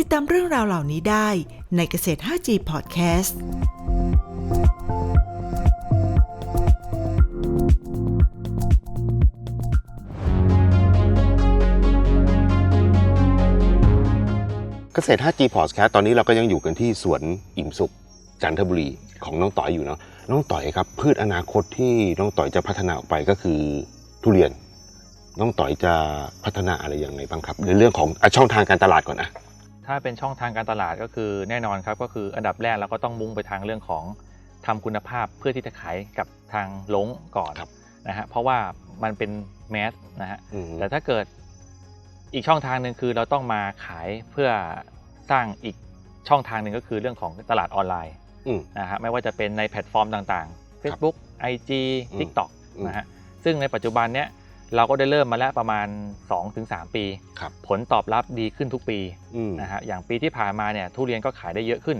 ติดตามเรื่องราวเหล่านี้ได้ในเกษตร 5G Podcast เกษตร 5G Podcast ตอนนี้เราก็ยังอยู่กันที่สวนอิ่มสุขจันทบุรีของน้องต่อยอยู่เนาะ น้องต่อยครับ พืชอนาคตที่น้องต่อยจะพัฒนาออกไปก็คือทุเรียน น้องต่อยจะพัฒนาอะไรยังไงบ้างครับ ในเรื่องของอะช่องทางการตลาดก่อนนะ ถ้าเป็นช่องทางการตลาดก็คือแน่นอนครับก็คืออันดับแรกเราก็ต้องมุ่งไปทางเรื่องของทำคุณภาพเพื่อที่จะขายกับทางลงก่อนครับนะฮะเพราะว่ามันเป็นแมสนะฮะอืมแต่ถ้าเกิดอีกช่องทางหนึ่งคือเราต้องมาขายเพื่อสร้างอีกช่องทางหนึ่งก็คือเรื่องของตลาดออนไลน์อืมนะฮะไม่ว่าจะเป็นในแพลตฟอร์มต่างๆ Facebook IG อืม TikTok อืมนะฮะซึ่งในปัจจุบันเนี้ย เราก็ได้เริ่มมาแล้วประมาณ 2-3 ปี ครับ ผลตอบรับดีขึ้นทุกปีอืม นะฮะอย่างปีที่ผ่านมาเนี่ยทุเรียนก็ขายได้เยอะขึ้น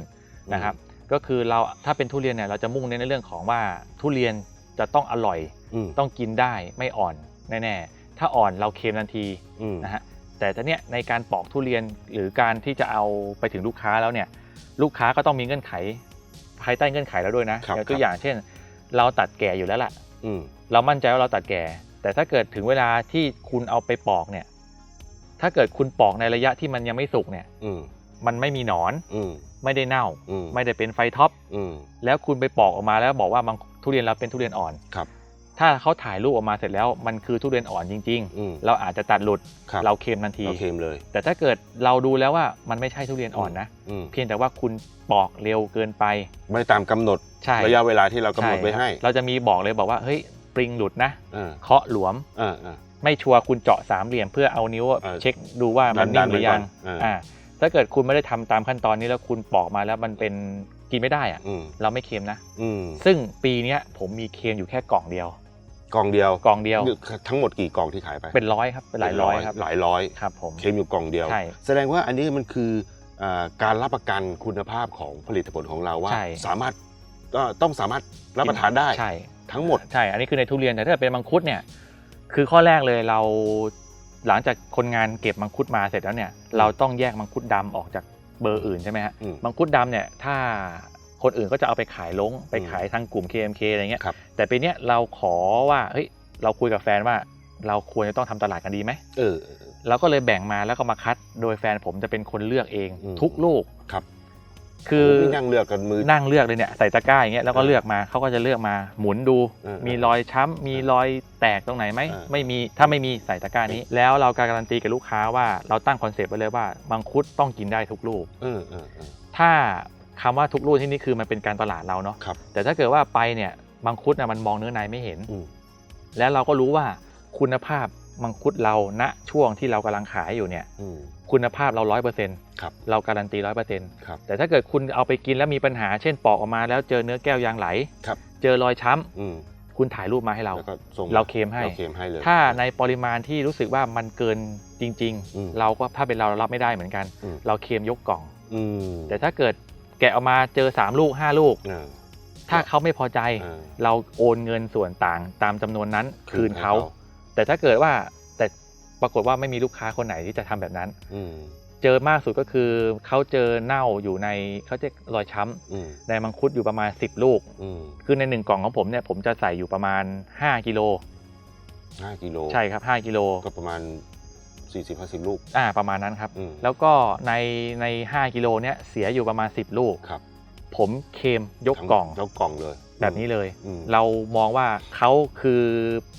นะครับก็คือเราถ้าเป็นทุเรียนเนี่ยเราจะมุ่งเน้นในเรื่องของว่าทุเรียนจะต้องอร่อย อืมต้องกินได้ไม่อ่อนแน่ๆ ถ้าอ่อนเราเค็มทันทีอืมนะฮะ แต่ทีเนี้ยในการปอกทุเรียนหรือการที่จะเอาไปถึงลูกค้าแล้วเนี่ย ลูกค้าก็ต้องมีเงื่อนไข ภายใต้เงื่อนไขแล้วด้วยนะครับ อย่างตัวอย่างเช่น เราตัดแก่อยู่แล้วล่ะ อืม เรามั่นใจว่าเราตัดแก่ แต่ถ้าเกิดถึงเวลาที่คุณเอาไปปอกเนี่ย ถ้าเกิดคุณปอกในระยะที่มันยังไม่สุกเนี่ยอืมมันไม่มีหนอน อืม ไม่ได้เน่า อืม ไม่ได้เป็นไฟท็อป อืม แล้วคุณไปปอกออกมาแล้วบอกว่ามันทุเรียนเราเป็นทุเรียนอ่อน ครับ ถ้าเขาถ่ายรูปออกมาเสร็จแล้วมันคือทุเรียนอ่อนจริง อืมๆ เราอาจจะตัดหลุดครับเราเค็มทันที เราเค็มเลย แต่ถ้าเกิดเราดูแล้วว่ามันไม่ใช่ทุเรียนอ่อนนะ อืมเพียงแต่ว่าคุณปอกเร็วเกินไป ไม่ตามกำหนดใช่ระยะเวลาที่เรากำหนดไว้ช่ครับให้เราจะมีบอกเลยบอกว่าเฮ้ย ปริงหลุดนะอ่าเคาะหลวม อ่าอ่า ไม่ชัวร์คุณเจาะสามเหลี่ยมเพื่อเอานิ้วเออ เช็คดูว่ามันดันิ่นงๆหรือยังไว้ก่อนอ่าอ่าถ้าเกิดคุณไม่ได้ทำตามขั้นตอนนี้แล้วคุณปอกมาแล้วมันเป็นกินไม่ได้อะอืมเราไม่เค็มนะ อืมซึ่งปีเนี้ยผมมีเค็มอยู่แค่กล่องเดียว กล่องเดียวกล่องเดียวทั้งหมดกี่กล่องที่ขายไปเป็นร้อยครับเป็นหลายร้อยครับหลายร้อยครับผมเค็มอยู่กล่องเดียว ใช่ แสดงว่าอันนี้มันคืออ่าการรับประกันคุณภาพของผลิตผลของเราว่า ใช่ สามารถก็ต้องสามารถรับประทานได้ ใช่ ทั้งหมด ใช่ อันนี้คือในทุเรียน แต่ถ้าเกิดเป็นมังคุดเนี่ย คือข้อแรกเลยเราหลังจากคนงานเก็บมังคุดมาเสร็จแล้วเนี่ย เราต้องแยกมังคุดดำออกจากเบอร์อื่นใช่ไหมฮะ อืมมังคุดดำเนี่ยถ้าคนอื่นก็จะเอาไปขายลงไปขายทางกลุ่ม KMK อะไรเงี้ย ครับ แต่ปีเนี้ยเราขอว่า เฮ้ย เราคุยกับแฟนว่า เราควรจะต้องทำตลาดกันดีไหม เออ เราก็เลยแบ่งมาแล้วก็มาคัด โดยแฟนผมจะเป็นคนเลือกเองอืมทุกลูก ครับ คือนี่นั่งเลือกกันมือ นั่งเลือกเลยเนี่ยใส่ตะกร้าอย่างเงี้ยแล้วก็เออเลือกมาเขาก็จะเลือกมาหมุนดู เออมีรอยช้ำมีรอยแตกตรงไหนไหมเออ ไม่มีถ้าไม่มีใส่ตะกร้านี้ แล้วเราการันตีกับลูกค้าว่าเราตั้งคอนเซปต์ไว้เลยว่ามังคุดต้องกินได้ทุกลูก เออเออเออถ้าคำว่าทุกลูกที่นี่คือมันเป็นการตลาดเราเนาะครับ แต่ถ้าเกิดว่าไปเนี่ยมังคุดน่ะมันมองเนื้อในไม่เห็น อืม แล้วเราก็รู้ว่าคุณภาพ มังคุดเราณช่วงที่เรากำลังขายอยู่เนี่ยอืมคุณภาพเราร้อยเปอร์เซ็นต์ครับเราการันตีร้อยเปอร์เซ็นต์ครับแต่ถ้าเกิดคุณเอาไปกินแล้วมีปัญหา เช่นปอกออกมาแล้วเจอเนื้อแก้วยางไหลครับเจอรอยช้ำอืมคุณถ่ายรูปมาให้เราแล้วก็ส่งเราเคลมให้เราเคลมให้เลยถ้าในปริมาณที่รู้สึกว่ามันเกินจริงอืมๆเราก็ถ้าเป็นเราเรารับไม่ได้เหมือนกันอืมเราเคลมยกกล่องอืมแต่ถ้าเกิดแกะออกมาเจอ 3 ลูก 5 ลูกอ่าถ้าเขาไม่พอใจอ่าเราโอนเงินส่วนต่างตามจำนวนนั้นคืคืนนให้เขาเขา แต่ถ้าเกิดว่าแต่ปรากฏว่าไม่มีลูกค้าคนไหนที่จะทำแบบนั้นอืมเจอมากสุดก็คือเขาเจอเน่าอยู่ในเขาจะรอยช้ำอืมในมังคุดอยู่ประมาณ 10 ลูกอืมคือในหนึ่งกล่องของผมเนี่ยผมจะใส่อยู่ประมาณ 5กิโลห้ากิโลใช่ครับ 5กิโลก็ประมาณสี่สิบห้าสิบลูกอ่าประมาณนั้นครับอืมแล้วก็ในใน 5กิโลเนี้ยเสียอยู่ประมาณ 10 ลูกครับ ผมเคลมยกทั้กล่องยกกล่องเลยแบบนี้เลยอืมเรามองว่าเขาคือ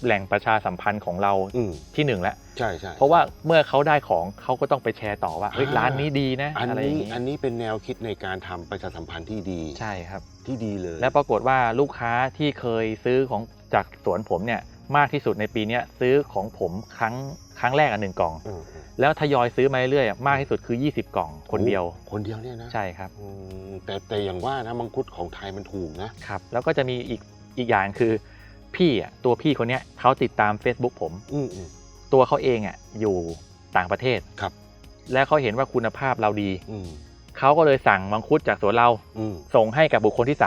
แหล่งประชาสัมพันธ์ของเราอืมที่หนึ่งแล้วใช่ใช่เพราะว่าเมื่อเขาได้ของเขาก็ต้องไปแชร์ต่อว่าเฮ้ยอ่าร้านนี้ดีนะอันอะไรอนี้ย่างนี้อันนี้เป็นแนวคิดในการทำประชาสัมพันธ์ที่ดีใช่ครับที่ดีเลย และปรากฏว่าลูกค้าที่เคยซื้อของจากสวนผมเนี่ยมากที่สุดในปีเนี้ยซื้อของผมครั้ง ครั้งแรกอะหนึ่งกล่อง อืมอืมแล้วทยอยซื้อมาเรื่อยๆอะมากที่สุดคือ 20 กล่องคนเดียวโอ้คนเดียวเนี่ยนะใช่ครับอืมแต่แต่อย่างว่านะมังคุดของไทยมันถูกนะครับ แล้วก็จะมีอีกอีกอย่างคือพี่อะตัวพี่คนเนี้ยเขาติดตาม Facebook ผม อืมอืม ตัวเขาเองอะอยู่ต่างประเทศครับ และเขาเห็นว่าคุณภาพเราดีอืมเขาก็เลยสั่งมังคุดจากสวนเราอืมส่งให้กับบุคคลที่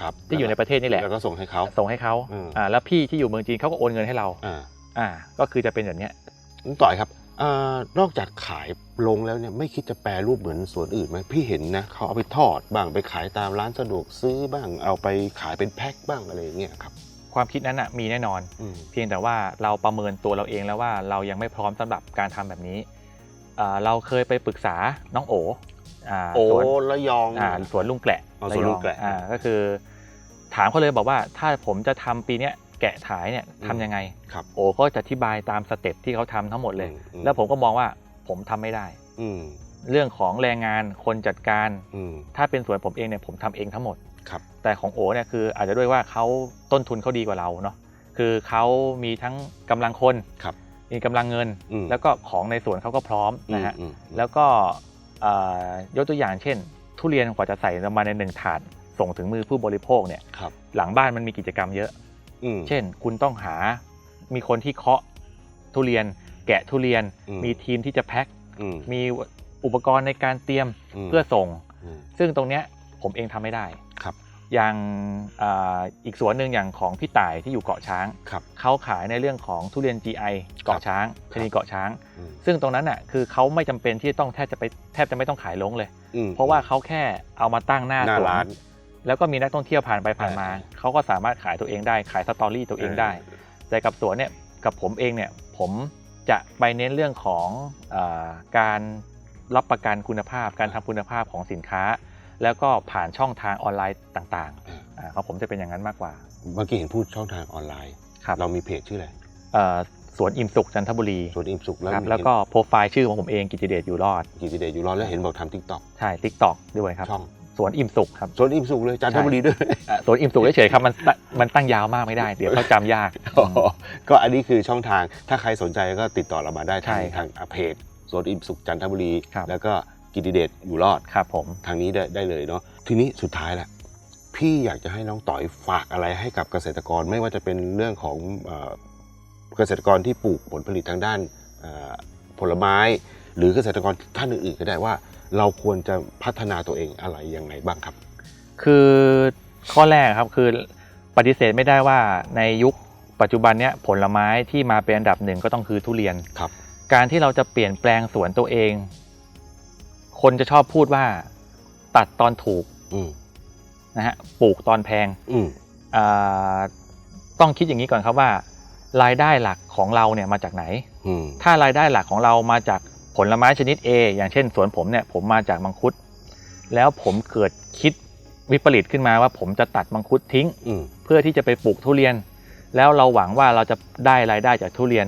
ครับ3ที่อยู่ในประเทศนี่แหละ แล้วก็ส่งให้เขา ส่งให้เขาอืม อ่าแล้วพี่ที่อยู่เมืองจีนเขาก็โอนเงินให้เรา อ่า อ่าก็คือจะเป็นแบบเนี้ยน้องต่อยครับเอ่อนอกจากขายลงแล้วเนี่ยไม่คิดจะแปรรูปเหมือนสวนอื่นไหมพี่เห็นนะเขาเอาไปทอดบ้างไปขายตามร้านสะดวกซื้อบ้าง เอาไปขายเป็นแพ็คบ้างอะไรอย่างเงี้ยครับ ความคิดนั้นอะมีแน่นอน อืม เพียงแต่ว่าเราประเมินตัวเราเองแล้วว่าเรายังไม่พร้อมสำหรับการทำแบบนี้อ่าเราเคยไปปรึกษาน้องโออ่าโอ้สวนระยอง อ่าสวนลุงแกละอ๋อสวนลุงแกละ อ่าก็คือ ถามเขาเลยบอกว่าถ้าผมจะทำปีเนี้ย แกะขายเนี่ยอืมทำยังไง ครับโอก็จะอธิบายตามสเต็ปที่เขาทำทั้งหมดเลยอือืแล้วผมก็มองว่าผมทำไม่ได้ อืมเรื่องของแรงงานคนจัดการ อืม ถ้าเป็นสวนผมเองเนี่ยผมทำเองทั้งหมด ครับ แต่ของโอเนี่ยคืออาจจะด้วยว่าเขาต้นทุนเขาดีกว่าเราเนาะ คือเขามีทั้งกำลังคนครับมีกำลังเงิน อืม แล้วก็ของในสวนเขาก็พร้อมนะฮะ อืมอืมแล้วก็เอ่อยกตัวอย่างเช่น ทุเรียนกว่าจะใส่มาในหนึ่งถาดส่งถึงมือผู้บริโภคเนี่ยครับ หลังบ้านมันมีกิจกรรมเยอะ อืม เช่น คุณต้องหา มีคนที่เคาะทุเรียน แกะทุเรียน อืม มีทีมที่จะแพ็ค อืม มีอุปกรณ์ในการเตรียมม เพื่อส่งมซึ่งตรงเนี้ยผมเองทำไม่ได้ครับ อย่างอ่าอีกสวนหนึ่งอย่างของพี่ต่ายที่อยู่เกาะช้าง ครับ เขาขายในเรื่องของทุเรียน GI เกาะช้างคชรับนีเกาะช้าง อืมซึ่งตรงนั้นน่ะคือเขาไม่จำเป็นที่ต้องแทบจะไปแทบจะไม่ต้องขายลงเลย อืมเพราะว่าเขาแค่เอามาตั้งหน้าหน้าสวนร้าน แล้วก็มีนักท่องเที่ยวผ่านไปผ่านมาอ่าเขาก็สามารถขายตัวเองได้ขายสตอรี่ตัวเองได้ แต่กับสวนเนี่ยกับผมเองเนี่ยผมจะไปเน้นเรื่องของอาการรับประกันคุณภาพ การทำคุณภาพของสินค้า แล้วก็ผ่านช่องทางออนไลน์ต่างอ่าๆอ่าของผมจะเป็นอย่างนั้นมากกว่า เมื่อกี้เห็นพูดช่องทางออนไลน์ครับเรามีเพจชื่ออะไรเอ่อสวนอิ่มสุขจันทบุรีสวนอิ่มสุขแล้วครับมีแล้วก็โปรไฟล์ชื่อของผมเองกิติเดชอยู่รอดกิจเดชอยู่รอดแล้วเห็นบอกทำทิกตอกใช่ทิกตอกด้วยครับช่อง สวนอิ่มสุขครับสวนอิ่มสุขเลยจันทบุรีด้วยอะสวนอิ่มสุขเฉยๆครับมันตั้งมันตั้งยาวมากไม่ได้ เดี๋ยวเขาจำยาก อ๋อก็อันนี้คือช่องทางถ้าใครสนใจก็ติดต่อเรามาได้ใช่ทางครับทางเพจสวนอิ่มสุขจันทบุรี ครับ แล้วก็กิติเดชอยู่รอดครับผม ทางนี้ได้ได้เลยเนาะทีนี้สุดท้ายแหละพี่อยากจะให้น้องต่อยฝากอะไรให้กับเกษตรกรไม่ว่าจะเป็นเรื่องของเอ่อเกษตรกรที่ปลูกผลผลิตทางด้านเอ่อผลไม้ หรือเกษตรกรท่านอื่นๆก็ได้ว่า เราควรจะพัฒนาตัวเองอะไรยังไงบ้างครับ คือข้อแรกครับคือปฏิเสธไม่ได้ว่าในยุคปัจจุบันเนี้ยผลไม้ที่มาเป็นอันดับหนึ่งก็ต้องคือทุเรียน ครับ การที่เราจะเปลี่ยนแปลงสวนตัวเอง คนจะชอบพูดว่า ตัดตอนถูกอืมนะฮะปลูกตอนแพงอืมอ่าต้องคิดอย่างนี้ก่อนครับว่า รายได้หลักของเราเนี่ยมาจากไหน อืมถ้ารายได้หลักของเรามาจาก ผลไม้ชนิด A อย่างเช่น สวนผมเนี่ยผมมาจากมังคุด แล้วผมเกิดคิดวิปริตขึ้นมาว่าผมจะตัดมังคุดทิ้ง อืมเพื่อที่จะไปปลูกทุเรียน แล้วเราหวังว่าเราจะได้รายได้จากทุเรียน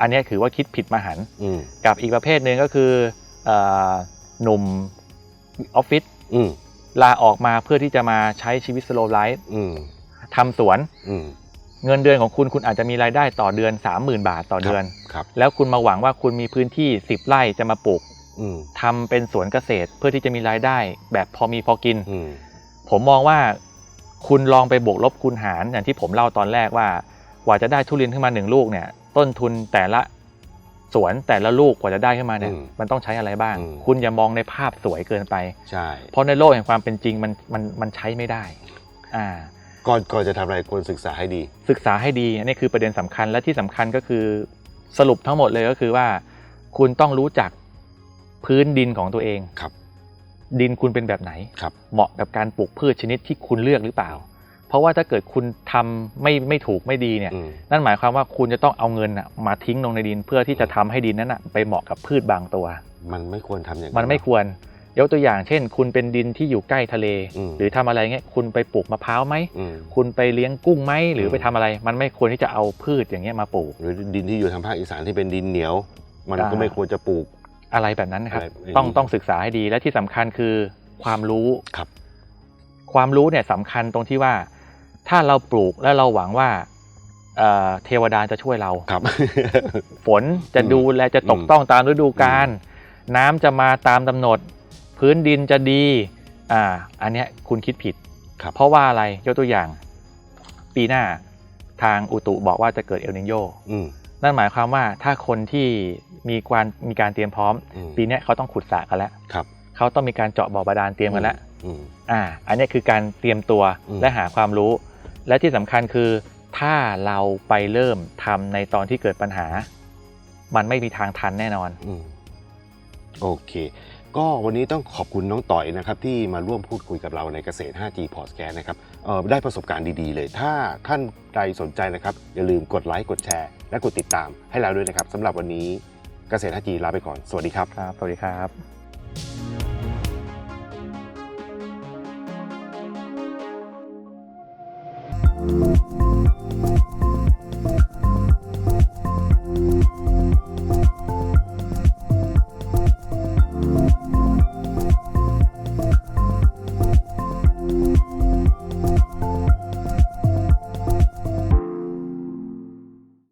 อันนี้ถือว่าคิดผิดมหันต์อืมกับอีกประเภทหนึ่งก็คือเอ่อหนุ่มออฟฟิศอืมลาออกมาเพื่อที่จะมาใช้ชีวิตสโลไลฟ์อืมทำสวน อืม เงินเดือนของคุณคุณอาจจะมีรายได้ต่อเดือน 30,000 บาทต่อเดือน ครับ แล้วคุณมาหวังว่าคุณมีพื้นที่ 10 ไร่จะมาปลูกอืมทำเป็นสวนเกษตรเพื่อที่จะมีรายได้ แบบพอมีพอกิน อืมผมมองว่าคุณลองไปบวกลบคูณหารอย่างที่ผมเล่าตอนแรกว่ากว่าจะได้ทุเรียนขึ้นมาหนึ่งลูกเนี่ย ต้นทุนแต่ละสวนแต่ละลูกกว่าจะได้ขึ้นมาเนี่ยอืมมันต้องใช้อะไรบ้างอืมคุณอย่ามองในภาพสวยเกินไป ใช่ เพราะในโลกแห่งความเป็นจริงมันมันมันใช้ไม่ได้ อ่า ก่อนก่อนจะทำอะไรควรศึกษาให้ดี ศึกษาให้ดีอันนี้คือประเด็นสำคัญและที่สำคัญก็คือสรุปทั้งหมดเลยก็คือว่า คุณต้องรู้จักพื้นดินของตัวเองครับ ดินคุณเป็นแบบไหนครับเหมาะกับการปลูกพืชชนิดที่คุณเลือกหรือเปล่า เพราะว่าถ้าเกิดคุณทำไม่ไม่ถูกไม่ดีเนี่ยอืมนั่นหมายความว่าคุณจะต้องเอาเงินน่ะมาทิ้งลงในดินเพื่อที่จะทำให้ดินนั้นน่ะไปเหมาะกับพืชบางตัว มันไม่ควรทำอย่างมันไม่ควร ยกตัวอย่างเช่น คุณเป็นดินที่อยู่ใกล้ทะเลอืมหรือทำอะไรเงี้ยคุณไปปลูกมะพร้าวไหมอืมคุณไปเลี้ยงกุ้งไหมหรือมไปทำอะไร มันไม่ควรที่จะเอาพืชอย่างเงี้ยมาปลูก หรือดินที่อยู่ทางภาคอีสานที่เป็นดินเหนียว มันก็อ่าไม่ควรจะปลูกอะไรแบบนั้นนะครับอะไรแบบนี้ต้องต้องศึกษาให้ดีและที่สำคัญคือความรู้ครับ ความรู้เนี่ยสำคัญตรงที่ว่า ถ้าเราปลูกแล้วเราหวังว่าเอ่อเทวดาจะช่วยเราครับ ฝนจะอืมดูแลจะตกอืมต้องตามฤดูกาลน้ำจะมาตามกำหนด พื้นดินจะดีอ่าอันเนี้ยคุณคิดผิด ครับเพราะว่าอะไรยกตัวอย่าง ปีหน้าทางอุตุบอกว่าจะเกิดเอลนิโยอืมนั่นหมายความว่าถ้าคนที่มีการมีการเตรียมพร้อม อืมปีเนี้ยเขาต้องขุดสระกันแล้วครับเขาต้องมีการเจาะบ่อบาดาลเตรียมกันแล้ว อืม อ่าอันเนี้ยคือการเตรียมตัวอืม และหาความรู้ และที่สำคัญคือ ถ้าเราไปเริ่มทำในตอนที่เกิดปัญหา มันไม่มีทางทันแน่นอน อืมโอเค ก็วันนี้ต้องขอบคุณน้องต่อยนะครับที่มาร่วมพูดคุยกับเราในเกษตร 5G Podcast นะครับเอ่อได้ประสบการณ์ดีๆเลย ถ้าท่านใดสนใจนะครับ อย่าลืมกดไลค์กดแชร์ และกดติดตามให้เราด้วยนะครับสำหรับวันนี้เกษตร 5G ลาไปก่อนสวัสดีครับ ครับ สวัสดีครับ「